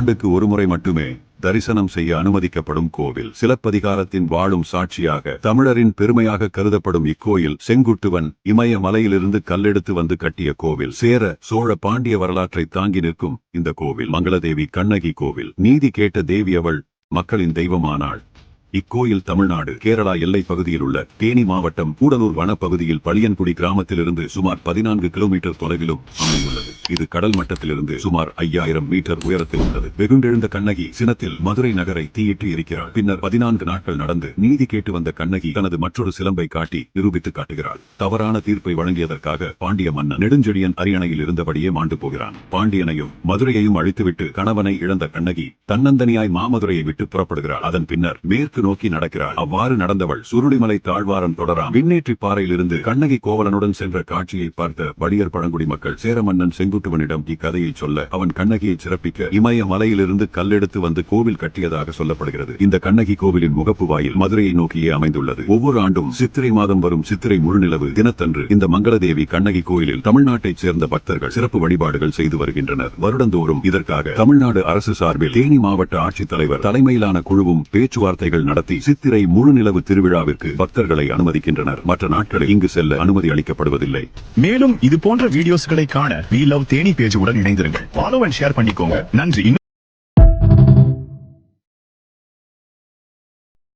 ஆண்டுக்கு ஒருமுறை மட்டுமே தரிசனம் செய்ய அனுமதிக்கப்படும் கோவில். சிலப்பதிகாரத்தின் வாழும் சாட்சியாக தமிழரின் பெருமையாக கருதப்படும் இக்கோயில் செங்குட்டுவன் இமய மலையிலிருந்து கல்லெடுத்து வந்து கட்டிய கோவில். சேர சோழ பாண்டிய வரலாற்றை தாங்கி நிற்கும் இந்த கோவில் மங்களதேவி கண்ணகி கோவில். நீதி கேட்ட தேவி அவள் மக்களின் தெய்வமானாள். இக்கோயில் தமிழ்நாடு கேரளா எல்லைப் பகுதியில் உள்ள தேனி மாவட்டம் கூடலூர் வனப்பகுதியில் பளியன்குடி கிராமத்திலிருந்து சுமார் பதினான்கு கிலோமீட்டர் தொலைவிலும் அமைந்துள்ளது. இது கடல் மட்டத்திலிருந்து சுமார் ஐயாயிரம் மீட்டர் உயரத்தில் உள்ளது. வெகுண்டெழுந்த கண்ணகி சினத்தில் மதுரை நகரை தீயிட்டு இருக்கிறாள் பின்னர் பதினான்கு நாட்கள் நடந்து நீதி கேட்டு வந்த கண்ணகி தனது மற்றொரு சிலம்பை காட்டி நிரூபித்து காட்டுகிறாள். தவறான தீர்ப்பை வழங்கியதற்காக பாண்டிய மன்னன் நெடுஞ்செழியன் அரியணையில் இருந்தபடியே மாண்டு போகிறான். பாண்டியனையும் மதுரையையும் அழித்துவிட்டு கணவனை இழந்த கண்ணகி தன்னந்தனியாய் மாமதுரையை விட்டு புறப்படுகிறாள். அதன் பின்னர் மேற்கு நோக்கி நடக்கிறாள். அவ்வாறு நடந்தவள் சுருளிமலை தாழ்வாரம் தொடராம். விண்ணேற்றி பாறையிலிருந்து கண்ணகி கோவலனுடன் சென்ற காட்சியை பார்த்த வடியர் பழங்குடி மக்கள் சேரமன்னன் செங்குட்டுவனிடம் இக்கதையை சொல்ல அவன் கண்ணகியை சிறப்பிக்க இமய மலையிலிருந்து கல்லெடுத்து வந்து கோவில் கட்டியதாக சொல்லப்படுகிறது. இந்த கண்ணகி கோவிலின் முகப்பு வாயில் மதுரையை நோக்கியே அமைந்துள்ளது. ஒவ்வொரு ஆண்டும் சித்திரை மாதம் வரும் சித்திரை முழுநிலவு தினத்தன்று இந்த மங்களதேவி கண்ணகி கோயிலில் தமிழ்நாட்டைச் சேர்ந்த பக்தர்கள் சிறப்பு வழிபாடுகள் செய்து வருகின்றனர். வருடந்தோறும் இதற்காக தமிழ்நாடு அரசு சார்பில் தேனி மாவட்ட ஆட்சித்தலைவர் தலைமையிலான குழுவும் பேச்சுவார்த்தைகள் நடத்தி சித்திரை முழுநிலவு திருவிழாவிற்கு பக்தர்களை அனுமதிக்கின்றனர். மற்ற நாட்களில் இங்கு செல்ல அனுமதி அளிக்கப்படுவதில்லை. மேலும் இது போன்ற வீடியோஸ்களை காண வி லவ் தேனி பேஜ் உடன் இணைந்திருங்கள். ஃபாலோ அண்ட் ஷேர் பண்ணிக்கோங்க. நன்றி. இன்னும்